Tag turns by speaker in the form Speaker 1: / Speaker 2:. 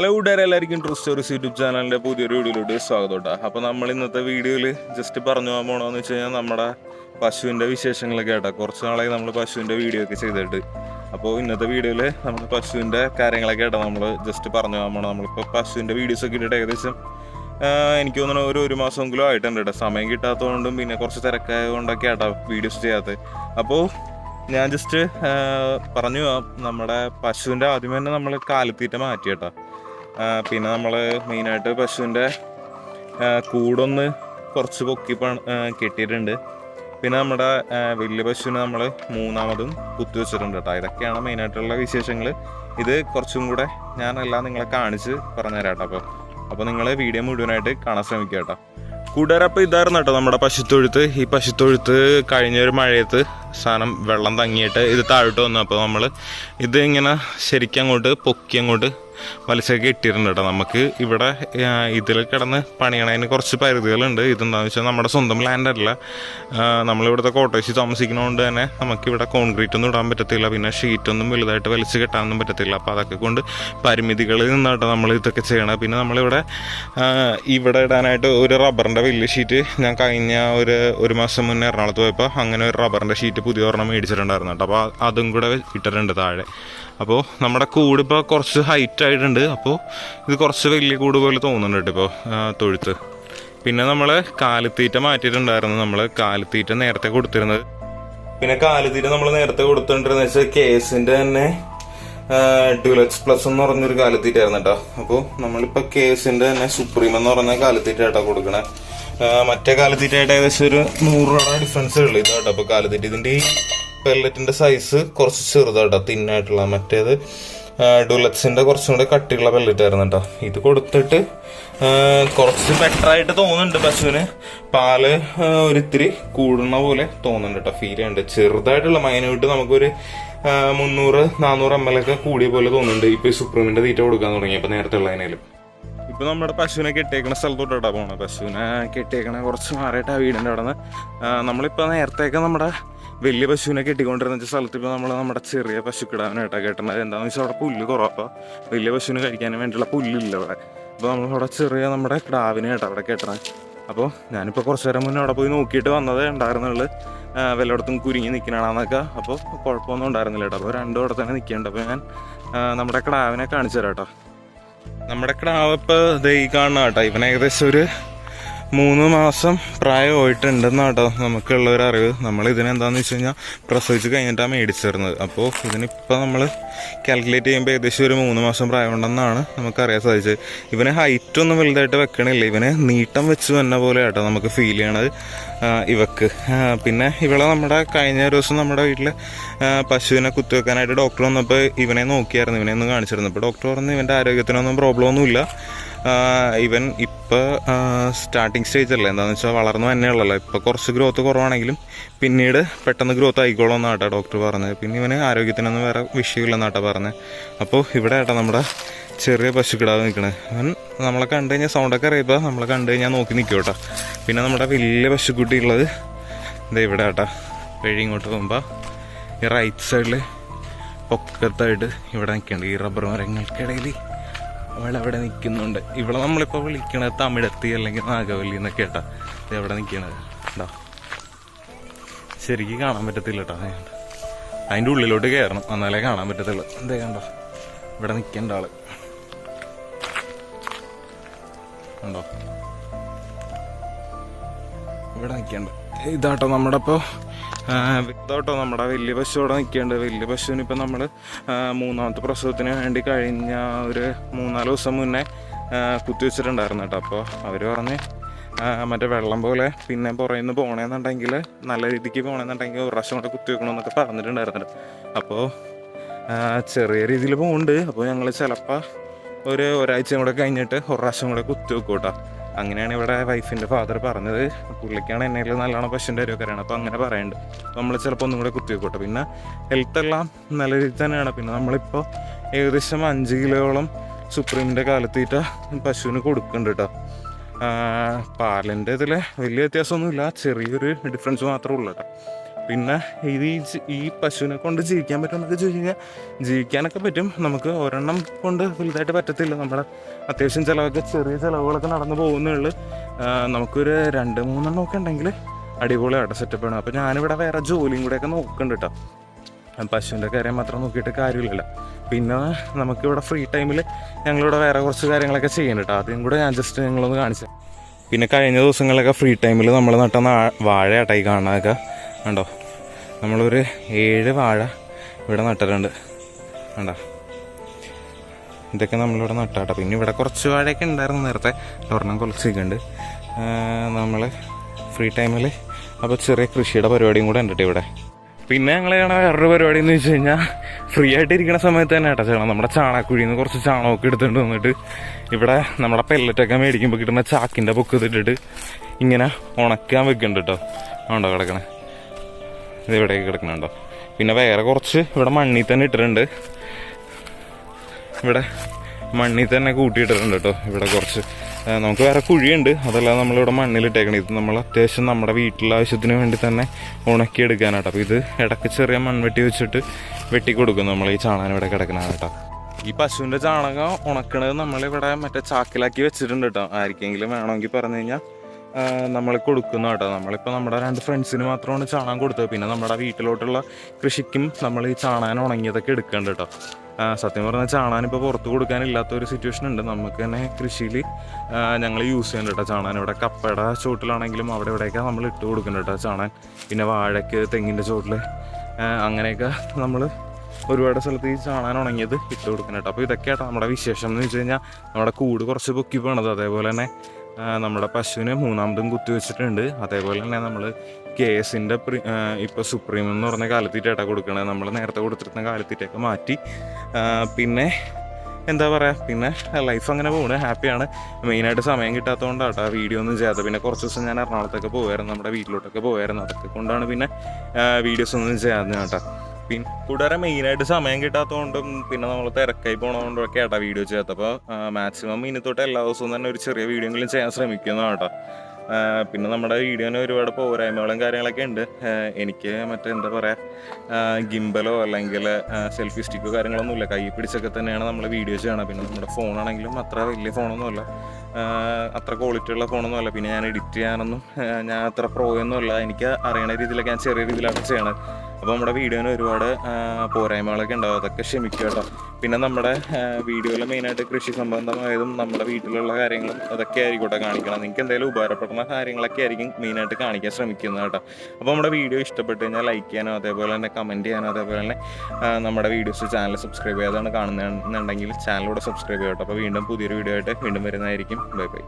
Speaker 1: Hello കൂട്ടുകാരെ എല്ലാവർക്കും true stories YouTube ചാനലിന്റെ പുതിയൊരു വീഡിയോയിലോട്ട് സ്വാഗതം കേട്ടോ. അപ്പോൾ നമ്മൾ ഇന്നത്തെ വീഡിയോയിൽ ജസ്റ്റ് പറഞ്ഞു പോകാൻ പോകണമെന്ന് വെച്ച് കഴിഞ്ഞാൽ നമ്മുടെ പശുവിന്റെ വിശേഷങ്ങളൊക്കെ കേട്ടോ. കുറച്ച് നാളായി നമ്മൾ പശുവിന്റെ വീഡിയോ ഒക്കെ ചെയ്തിട്ട്. അപ്പോൾ ഇന്നത്തെ വീഡിയോയിൽ നമ്മൾ പശുവിന്റെ കാര്യങ്ങളൊക്കെ കേട്ടോ നമ്മൾ ജസ്റ്റ് പറഞ്ഞു പോകാൻ പോകണം നമ്മളിപ്പോൾ പശുവിന്റെ വീഡിയോസ് ഒക്കെ ഇട്ടിട്ട് ഏകദേശം എനിക്ക് തോന്നുന്നു ഒരു ഒരു മാസമെങ്കിലും ആയിട്ടുണ്ട് കേട്ടോ. സമയം കിട്ടാത്തതുകൊണ്ടും പിന്നെ കുറച്ച് തിരക്കായതുകൊണ്ടൊക്കെ ആട്ടോ വീഡിയോസ് ചെയ്യാത്തത് അപ്പോൾ ഞാൻ ജസ്റ്റ് പറഞ്ഞു. നമ്മുടെ പശുവിന്റെ ആദ്യം തന്നെ നമ്മൾ കാലിത്തീറ്റ മാറ്റി കേട്ടോ. പിന്നെ നമ്മൾ മെയിനായിട്ട് പശുവിന്റെ കൂടൊന്ന് കുറച്ച് പൊക്കി കെട്ടിയിട്ടുണ്ട്. പിന്നെ നമ്മുടെ വലിയ പശുവിനെ നമ്മൾ മൂന്നാമതും കുത്തി വെച്ചിട്ടുണ്ട് കേട്ടോ. ഇതൊക്കെയാണ് മെയിനായിട്ടുള്ള വിശേഷങ്ങൾ ഇത് കുറച്ചും കൂടെ ഞാനെല്ലാം നിങ്ങളെ കാണിച്ച് പറഞ്ഞുതരാം കേട്ടോ അപ്പോൾ അപ്പോൾ നിങ്ങൾ വീഡിയോ മുഴുവനായിട്ട് കാണാൻ ശ്രമിക്കുക കേട്ടോ. കൂട്ടുകാരപ്പം ഇതായിരുന്നു കേട്ടോ നമ്മുടെ പശുത്തൊഴുത്ത്. ഈ പശുത്തൊഴുത്ത് കഴിഞ്ഞ ഒരു മഴയത്ത് സാധനം വെള്ളം തങ്ങിയിട്ട് ഇത് താഴോട്ട് വന്നു. അപ്പോൾ നമ്മൾ ഇത് ഇങ്ങനെ ശരിക്കും അങ്ങോട്ട് പൊക്കി അങ്ങോട്ട് വലിച്ചൊക്കെ ഇട്ടിട്ടുണ്ട് കേട്ടോ നമുക്ക് ഇവിടെ ഇതിൽ കിടന്ന് പണിയണതിന് കുറച്ച് പരിധികളുണ്ട്. ഇതെന്താണെന്ന് വെച്ചാൽ നമ്മുടെ സ്വന്തം ലാൻഡ് അല്ല. നമ്മളിവിടുത്തെ കോട്ടേഴ്സിൽ താമസിക്കുന്നതുകൊണ്ട് തന്നെ നമുക്കിവിടെ കോൺക്രീറ്റ് ഒന്നും ഇടാൻ പറ്റത്തില്ല. പിന്നെ ഷീറ്റൊന്നും വലുതായിട്ട് വലിച്ച് കെട്ടാനൊന്നും പറ്റത്തില്ല. അപ്പോൾ അതൊക്കെ കൊണ്ട് പരിമിതികളിൽ നിന്നാട്ടോ നമ്മൾ ഇതൊക്കെ ചെയ്യണം പിന്നെ നമ്മളിവിടെ ഇവിടെ ഇടാനായിട്ട് ഒരു റബ്ബറിന്റെ വലിയ ഷീറ്റ് ഞാൻ കഴിഞ്ഞ ഒരു ഒരു മാസം മുന്നേ എറണാകുളത്ത് പോയപ്പോൾ അങ്ങനെ ഒരു റബ്ബറിന്റെ ഷീറ്റ് പുതിയ ഒരെണ്ണം മേടിച്ചിട്ടുണ്ടായിരുന്നു കേട്ടോ അപ്പോൾ അതും കൂടെ ഇട്ടിട്ടുണ്ട് താഴെ. അപ്പോൾ നമ്മുടെ കൂടിപ്പോൾ കുറച്ച് ഹൈറ്റ് ആയിട്ടുണ്ട് അപ്പോൾ ഇത് കുറച്ച് വലിയ കൂട് പോലെ തോന്നുന്നുണ്ട് ഇപ്പോൾ തൊഴുത്ത്. പിന്നെ നമ്മൾ കാലിത്തീറ്റ മാറ്റിയിട്ടുണ്ടായിരുന്നു. നമ്മൾ കാലിത്തീറ്റ നേരത്തെ കൊടുത്തിരുന്നത്. പിന്നെ കാലിത്തീറ്റ നമ്മൾ നേരത്തെ കൊടുത്തിട്ടുണ്ടെന്ന് വെച്ചാൽ കേസിന്റെ തന്നെ ഡ്യുലക്സ് പ്ലസ് എന്ന് പറഞ്ഞൊരു കാലിത്തീറ്റ ആയിരുന്നു കേട്ടോ അപ്പോൾ നമ്മളിപ്പോൾ കേസിന്റെ തന്നെ സുപ്രീം എന്ന് പറഞ്ഞ കാലിത്തീറ്റ ആയിട്ടാ കൊടുക്കണേ. മറ്റേ കാലിത്തീറ്റയായിട്ട് ഏകദേശം ഒരു നൂറ് രൂപ ഡിഫറൻസ് ഉള്ളു. ഇതാട്ടോ അപ്പോൾ കാലിത്തീറ്റ ഇതിന്റെ ഈ പെല്ലറ്റിന്റെ സൈസ് കുറച്ച് ചെറുതാട്ടോ തിന്നായിട്ടുള്ള മറ്റേത് ഡുലക്സിന്റെ കുറച്ചും കൂടെ കട്ടിയുള്ള പെല്ലറ്റ് കേട്ടോ ഇത് കൊടുത്തിട്ട് കുറച്ച് ബെറ്റർ ആയിട്ട് തോന്നുന്നുണ്ട് പശുവിന്. പാൽ ഒരിത്തിരി കൂടുന്ന പോലെ തോന്നുന്നുണ്ട് കേട്ടോ ഫീൽ ചെയ്യുന്നുണ്ട് ചെറുതായിട്ടുള്ള മൈനൂട്ട് നമുക്കൊരു മുന്നൂറ് നാനൂറ് എം എൽ ഒക്കെ കൂടിയ പോലെ തോന്നുന്നുണ്ട് ഇപ്പൊ സുപ്രീമിന്റെ തീറ്റ കൊടുക്കാൻ തുടങ്ങി ഇപ്പൊ നേരത്തെ ഉള്ളതിനേലും ഇപ്പൊ നമ്മുടെ പശുവിനെ കെട്ടിയേക്കണ സ്ഥലത്തോട്ടാ പോണത്. പശുവിനെ കെട്ടിയേക്കണ കുറച്ച് മാറിയിട്ട് വീടിന്റെ അവിടെ നിന്ന് നമ്മളിപ്പോ നേരത്തെയൊക്കെ നമ്മുടെ വലിയ പശുവിനെ കെട്ടിക്കൊണ്ടിരുന്ന സ്ഥലത്ത് ഇപ്പോൾ നമ്മൾ നമ്മുടെ ചെറിയ പശുക്കിടാനായിട്ടാണ് കേട്ടത് എന്താണെന്ന് വെച്ചാൽ അവിടെ പുല്ല് കുറവാ. വലിയ പശുവിന് കഴിക്കാൻ വേണ്ടിയുള്ള പുല്ലില്ല അവിടെ. അപ്പോൾ നമ്മളവിടെ ചെറിയ നമ്മുടെ കിടാവിനെ കേട്ടോ അവിടെ കെട്ടണത് അപ്പോൾ ഞാനിപ്പോൾ കുറച്ച് നേരം മുന്നേ അവിടെ പോയി നോക്കിയിട്ട് വന്നതേ ഉണ്ടായിരുന്നുള്ളു. വല്ലയിടത്തും കുരുങ്ങി നിൽക്കണാന്നൊക്കെ അപ്പോൾ കുഴപ്പമൊന്നും ഉണ്ടായിരുന്നില്ല കേട്ടോ. അപ്പോൾ രണ്ടും അവിടെ തന്നെ നിൽക്കുന്നുണ്ട് അപ്പോൾ ഞാൻ നമ്മുടെ കിടാവിനെ കാണിച്ചു തരാം കേട്ടോ. നമ്മുടെ കിടാവ് ഇപ്പോൾ ദൈ കാണുന്ന കേട്ടോ. ഇവൻ ഏകദേശം ഒരു മൂന്ന് മാസം പ്രായമായിട്ടുണ്ടെന്നാട്ടോ നമുക്കുള്ള ഒരു അറിവ്. നമ്മൾ ഇതിനെന്താന്ന് വെച്ച് കഴിഞ്ഞാൽ പ്രസവിച്ച് കഴിഞ്ഞിട്ടാണ് മേടിച്ചിരുന്നത് അപ്പോൾ ഇതിനിപ്പോൾ നമ്മൾ കാൽക്കുലേറ്റ് ചെയ്യുമ്പോൾ ഏകദേശം ഒരു മൂന്ന് മാസം പ്രായമുണ്ടെന്നാണ് നമുക്കറിയാൻ സാധിച്ചത്. ഇവന് ഹൈറ്റ് ഒന്നും വലുതായിട്ട് വെക്കണില്ല. ഇവന് നീട്ടം വെച്ച് വന്ന പോലെ കേട്ടോ നമുക്ക് ഫീൽ ചെയ്യണത് ഇവക്ക്. പിന്നെ ഇവളെ നമ്മുടെ കഴിഞ്ഞ ദിവസം നമ്മുടെ വീട്ടിൽ പശുവിനെ കുത്തിവെക്കാനായിട്ട് ഡോക്ടർ വന്നപ്പോൾ ഇവനെ നോക്കിയായിരുന്നു. ഇവനെ ഒന്ന് കാണിച്ചിരുന്നു. അപ്പോൾ ഡോക്ടർ പറഞ്ഞു ഇവന്റെ ആരോഗ്യത്തിനൊന്നും പ്രോബ്ലം ഒന്നുമില്ല. ഇവൻ ഇപ്പോൾ സ്റ്റാർട്ടിങ് സ്റ്റേജ് അല്ലേ? എന്താണെന്ന് വെച്ചാൽ വളർന്നു തന്നെ ഉള്ളല്ലോ ഇപ്പോൾ കുറച്ച് ഗ്രോത്ത് കുറവാണെങ്കിലും പിന്നീട് പെട്ടെന്ന് ഗ്രോത്ത് ആയിക്കോളും എന്നാട്ടാ ഡോക്ടർ പറഞ്ഞത്. പിന്നെ ഇവന് ആരോഗ്യത്തിനൊന്നും വേറെ വിഷയമില്ലെന്നാട്ടാ പറഞ്ഞത്. അപ്പോൾ ഇവിടെ ആട്ടാ നമ്മുടെ ചെറിയ പശുക്കിടാവ് നിൽക്കണേ അവൻ നമ്മളെ കണ്ടു കഴിഞ്ഞാൽ സൗണ്ടൊക്കെ അറിയപ്പോൾ നമ്മളെ കണ്ടു കഴിഞ്ഞാൽ നോക്കി നിൽക്കും കേട്ടോ. പിന്നെ നമ്മുടെ വലിയ പശുക്കുട്ടി ഉള്ളത് ഇതാ ഇവിടെ ആട്ടാ. വഴി ഇങ്ങോട്ട് പോകുമ്പോൾ ഈ റൈറ്റ് സൈഡിൽ പൊക്കത്തായിട്ട് ഇവിടെ നിൽക്കുന്നുണ്ട് ഈ റബ്ബർ മരങ്ങൾക്കിടയിൽ അവൾ അവിടെ നിൽക്കുന്നുണ്ട്. ഇവിടെ നമ്മളിപ്പോൾ വിളിക്കണത് തമിഴത്തി അല്ലെങ്കിൽ നാഗവല്ലി എന്നൊക്കെ കേട്ടാ. ഇത് എവിടെ നിൽക്കണത്. എന്താ ശരിക്കും കാണാൻ പറ്റത്തില്ല കേട്ടോ അതിന്റെ ഉള്ളിലോട്ട് കയറണം. എന്നാലേ കാണാൻ പറ്റത്തുള്ളൂ. എന്തേ കണ്ടോ. ഇവിടെ നിൽക്കേണ്ട ആൾ. ഉണ്ടോ ഇവിടെ നിൽക്കണ്ട. ഇതാട്ടോ നമ്മുടെ ഇപ്പോൾ ഇതാട്ടോ നമ്മുടെ വലിയ പശു അവിടെ നിൽക്കേണ്ടത് വലിയ പശുവിന് ഇപ്പം നമ്മൾ മൂന്നാമത്തെ പ്രസവത്തിന് വേണ്ടി കഴിഞ്ഞ ഒരു മൂന്നാൽ ദിവസം മുന്നേ കുത്തിവെച്ചിട്ടുണ്ടായിരുന്നു കേട്ടോ. അപ്പോൾ അവർ പറഞ്ഞ് മറ്റേ വെള്ളം പോലെ പിന്നെ പുറയിൽ നിന്ന് പോകണമെന്നുണ്ടെങ്കിൽ നല്ല രീതിക്ക് പോകണമെന്നുണ്ടെങ്കിൽ ഒരു പ്രാവശ്യം കൂടെ കുത്തിവെക്കണമെന്നൊക്കെ പറഞ്ഞിട്ടുണ്ടായിരുന്നു. അപ്പോൾ ചെറിയ രീതിയിൽ പോകുന്നുണ്ട് അപ്പോൾ ഞങ്ങൾ ചിലപ്പോൾ ഒരു ഒരാഴ്ചയും കൂടെ കഴിഞ്ഞിട്ട് ഒരു പ്രാവശ്യം കൂടെ കുത്തിവെക്കും കേട്ടോ. അങ്ങനെയാണ് ഇവിടെ വൈഫിന്റെ ഫാദർ പറഞ്ഞത്. പുള്ളിക്കാണ് എന്നെ നല്ലോണം പശുവിന്റെ കാര്യമൊക്കെ അറിയണം അപ്പോൾ അങ്ങനെ പറയുന്നുണ്ട് നമ്മൾ ചിലപ്പോൾ ഒന്നും കൂടെ കുത്തിവെക്കോട്ടെ. പിന്നെ ഹെൽത്ത് എല്ലാം നല്ല രീതിയിൽ തന്നെയാണ്. പിന്നെ നമ്മളിപ്പോൾ ഏകദേശം അഞ്ച് കിലോയോളം സുപ്രീമിന്റെ കാലത്തീറ്റ പശുവിന് കൊടുക്കുന്നുണ്ട് കേട്ടോ പാലിന്റെ ഇതിൽ വലിയ വ്യത്യാസമൊന്നുമില്ല. ചെറിയൊരു ഡിഫറൻസ് മാത്രമേ ഉള്ളൂ കേട്ടോ പിന്നെ ഇത് ഈ പശുവിനെ കൊണ്ട് ജീവിക്കാൻ പറ്റുമെന്നൊക്കെ ചോദിച്ചു കഴിഞ്ഞാൽ ജീവിക്കാനൊക്കെ പറ്റും. നമുക്ക് ഒരെണ്ണം കൊണ്ട് വലുതായിട്ട് പറ്റത്തില്ല. നമ്മുടെ അത്യാവശ്യം ചിലവൊക്കെ ചെറിയ ചിലവുകളൊക്കെ നടന്നു പോകുന്നേ ഉള്ളൂ. നമുക്കൊരു രണ്ട് മൂന്നെണ്ണം ഒക്കെ ഉണ്ടെങ്കിൽ അടിപൊളിയായിട്ട് സെറ്റപ്പ് ആണ്. അപ്പോൾ ഞാനിവിടെ വേറെ ജോലിയും കൂടെയൊക്കെ നോക്കുന്നുണ്ട് കേട്ടോ പശുവിന്റെ കാര്യം മാത്രം നോക്കിയിട്ട് കാര്യമില്ലല്ലോ. പിന്നെ നമുക്കിവിടെ ഫ്രീ ടൈമിൽ ഞങ്ങളിവിടെ വേറെ കുറച്ച് കാര്യങ്ങളൊക്കെ ചെയ്യുന്നുണ്ട് അതും കൂടെ ഞാൻ ജസ്റ്റ് നിങ്ങളൊന്ന് കാണിച്ചു പിന്നെ കഴിഞ്ഞ ദിവസങ്ങളിലൊക്കെ ഫ്രീ ടൈമിൽ നമ്മൾ നട്ട വാഴ വാഴയാട്ടായി കാണാനൊക്കെ കണ്ടോ? നമ്മളൊരു ഏഴ് വാഴ ഇവിടെ നട്ടിട്ടുണ്ട്. വേണ്ട ഇതൊക്കെ നമ്മളിവിടെ നട്ടാട്ടോ. പിന്നെ ഇവിടെ കുറച്ച് വാഴയൊക്കെ ഉണ്ടായിരുന്നു നേരത്തെ. ഒരെണ്ണം കുറച്ചിട്ടുണ്ട് നമ്മൾ ഫ്രീ ടൈമിൽ അപ്പോൾ ചെറിയ കൃഷിയുടെ പരിപാടിയും കൂടെ ഉണ്ട് ഇവിടെ. പിന്നെ ഞങ്ങൾ ചെയ്യണ വേറൊരു പരിപാടി എന്ന് വെച്ച് കഴിഞ്ഞാൽ ഫ്രീ ആയിട്ട് ഇരിക്കുന്ന സമയത്ത് തന്നെ കേട്ടോ ചെയ്യണം നമ്മുടെ ചാണകക്കുഴിയിൽ നിന്ന് കുറച്ച് ചാണകമൊക്കെ എടുത്തുകൊണ്ട് വന്നിട്ട് ഇവിടെ നമ്മുടെ പെല്ലറ്റൊക്കെ മേടിക്കുമ്പോൾ കിട്ടുന്ന ചാക്കിന്റെ പൊക്കത്തിട്ടിട്ട് ഇങ്ങനെ ഉണക്കാൻ വെക്കുന്നുണ്ട് കേട്ടോ. ഉണ്ടോ കിടക്കണേ? ഇത് ഇവിടേക്ക് കിടക്കുന്നുണ്ടോ പിന്നെ വേറെ കുറച്ച് ഇവിടെ മണ്ണിൽ തന്നെ ഇട്ടിട്ടുണ്ട്. ഇവിടെ മണ്ണിൽ തന്നെ കൂട്ടിയിട്ടിട്ടുണ്ട് കേട്ടോ ഇവിടെ കുറച്ച്. നമുക്ക് വേറെ കുഴിയുണ്ട്. അതല്ലാതെ നമ്മളിവിടെ മണ്ണിലിട്ടേക്കണം ഇത് നമ്മൾ അത്യാവശ്യം നമ്മുടെ വീട്ടിലെ ആവശ്യത്തിന് വേണ്ടി തന്നെ ഉണക്കി എടുക്കാനാട്ടോ അപ്പോൾ ഇത് ഇടയ്ക്ക് ചെറിയ മൺവെട്ടി വെച്ചിട്ട് വെട്ടി കൊടുക്കും നമ്മൾ ഈ ചാണകം ഇവിടെ കിടക്കണ കേട്ടോ ഈ പശുവിന്റെ ചാണകം ഉണക്കണത് നമ്മളിവിടെ മറ്റേ ചാക്കിലാക്കി വെച്ചിട്ടുണ്ട് കേട്ടോ. ആർക്കെങ്കിലും വേണമെങ്കിൽ പറഞ്ഞു കഴിഞ്ഞാൽ നമ്മൾ കൊടുക്കുന്ന കേട്ടോ. നമ്മളിപ്പോൾ നമ്മുടെ രണ്ട് ഫ്രണ്ട്സിന് മാത്രമാണ് ചാണകം കൊടുത്തത്. പിന്നെ നമ്മുടെ വീട്ടിലോട്ടുള്ള കൃഷിക്കും നമ്മൾ ഈ ചാണകം ഉണങ്ങിയതൊക്കെ എടുക്കേണ്ട കേട്ടോ. സത്യം പറഞ്ഞാൽ ചാണാൻ ഇപ്പോൾ പുറത്ത് കൊടുക്കാനില്ലാത്ത ഒരു സിറ്റുവേഷൻ ഉണ്ട്. നമുക്ക് തന്നെ കൃഷിയിൽ ഞങ്ങൾ യൂസ് ചെയ്യുന്നുണ്ട് കേട്ടോ ചാണാൻ ഇവിടെ കപ്പയുടെ ചോട്ടിലാണെങ്കിലും അവിടെ ഇവിടെയൊക്കെ നമ്മൾ ഇട്ട് കൊടുക്കുന്നുണ്ട് കേട്ടോ ചാണാൻ പിന്നെ വാഴയ്ക്ക് തെങ്ങിന്റെ ചോട്ടിൽ അങ്ങനെയൊക്കെ നമ്മൾ ഒരുപാട് സ്ഥലത്ത് ഈ ചാണാൻ ഉണങ്ങിയത് ഇട്ട് കൊടുക്കണം കേട്ടോ. അപ്പോൾ ഇതൊക്കെയാട്ടോ നമ്മുടെ വിശേഷം എന്ന് വെച്ച് കഴിഞ്ഞാൽ നമ്മുടെ കൂട് കുറച്ച് പൊക്കി പോണത്. അതേപോലെ തന്നെ നമ്മുടെ പശുവിന് മൂന്നാമതും കുത്തി വെച്ചിട്ടുണ്ട്. അതേപോലെ തന്നെ നമ്മൾ കേസിന്റെ എസിന്റെ ഇപ്പോൾ സുപ്രീം എന്ന് പറഞ്ഞ കാലത്തീറ്റായിട്ടാണ് കൊടുക്കണത് നമ്മൾ നേരത്തെ കൊടുത്തിരുന്ന കാലത്തീറ്റയൊക്കെ മാറ്റി. പിന്നെ എന്താ പറയുക പിന്നെ ലൈഫ് അങ്ങനെ പോണ്. ഹാപ്പിയാണ് മെയിനായിട്ട് സമയം കിട്ടാത്തതുകൊണ്ടാട്ടോ വീഡിയോ ഒന്നും ചെയ്യാത്ത പിന്നെ കുറച്ച് ദിവസം ഞാൻ എറണാകുളത്തൊക്കെ പോകുമായിരുന്നു നമ്മുടെ വീട്ടിലോട്ടൊക്കെ പോകുമായിരുന്നു അതൊക്കെ കൊണ്ടാണ് പിന്നെ വീഡിയോസ് ഒന്നും ചെയ്യാതെ കേട്ടോ. പിന്നെ കൂടാതെ മെയിനായിട്ട് സമയം കിട്ടാത്തതുകൊണ്ടും പിന്നെ നമ്മൾ തിരക്കായി പോണതുകൊണ്ടൊക്കെ ആട്ടാ വീഡിയോ ചെയ്യാത്ത അപ്പോൾ മാക്സിമം ഇനി തൊട്ട് എല്ലാ ദിവസവും തന്നെ ഒരു ചെറിയ വീഡിയോ എങ്കിലും ചെയ്യാൻ ശ്രമിക്കുന്നതാണ് കേട്ടോ. പിന്നെ നമ്മുടെ വീഡിയോന് ഒരുപാട് പോരായ്മകളും കാര്യങ്ങളൊക്കെ ഉണ്ട്. എനിക്ക് മറ്റേ എന്താ പറയുക ഗിംബലോ അല്ലെങ്കിൽ സെൽഫി സ്റ്റിക്കോ കാര്യങ്ങളൊന്നും ഇല്ല കൈ പിടിച്ചൊക്കെ തന്നെയാണ് നമ്മൾ വീഡിയോ ചെയ്യണം പിന്നെ നമ്മുടെ ഫോണാണെങ്കിലും അത്ര വലിയ ഫോണൊന്നുമല്ല അത്ര ക്വാളിറ്റി ഉള്ള ഫോണൊന്നും അല്ല പിന്നെ ഞാൻ എഡിറ്റ് ചെയ്യാനൊന്നും ഞാൻ അത്ര പ്രോയൊന്നുമല്ല എനിക്ക് അറിയണ രീതിയിലൊക്കെ ഞാൻ ചെറിയ രീതിയിലാണ് ചെയ്യണത്. അപ്പോൾ നമ്മുടെ വീഡിയോന് ഒരുപാട് പോരായ്മകളൊക്കെ ഉണ്ടാവും. അതൊക്കെ ക്ഷമിക്കുക കേട്ടോ. പിന്നെ നമ്മുടെ വീഡിയോയിൽ മെയിനായിട്ട് കൃഷി സംബന്ധമായതും നമ്മുടെ വീട്ടിലുള്ള കാര്യങ്ങളും അതൊക്കെ ആയിരിക്കട്ടെ കാണിക്കണം. നിങ്ങൾക്ക് എന്തെങ്കിലും ഉപകാരപ്പെടുന്ന കാര്യങ്ങളൊക്കെ ആയിരിക്കും മെയിനായിട്ട് കാണിക്കാൻ ശ്രമിക്കുന്നത് കേട്ടോ. അപ്പോൾ നമ്മുടെ വീഡിയോ ഇഷ്ടപ്പെട്ട് കഴിഞ്ഞാൽ ലൈക്ക് ചെയ്യാനോ അതേപോലെ തന്നെ കമന്റ് ചെയ്യാനോ അതേപോലെ തന്നെ നമ്മുടെ വീഡിയോസ് ചാനൽ സബ്സ്ക്രൈബ് ചെയ്യാതാണ് കാണുന്നതെന്നുണ്ടെങ്കിൽ ചാനലൂടെ സബ്സ്ക്രൈബ് ചെയ്യാം കേട്ടോ. അപ്പോൾ വീണ്ടും പുതിയൊരു വീഡിയോ ആയിട്ട് വീണ്ടും വരുന്നതായിരിക്കും. Bye bye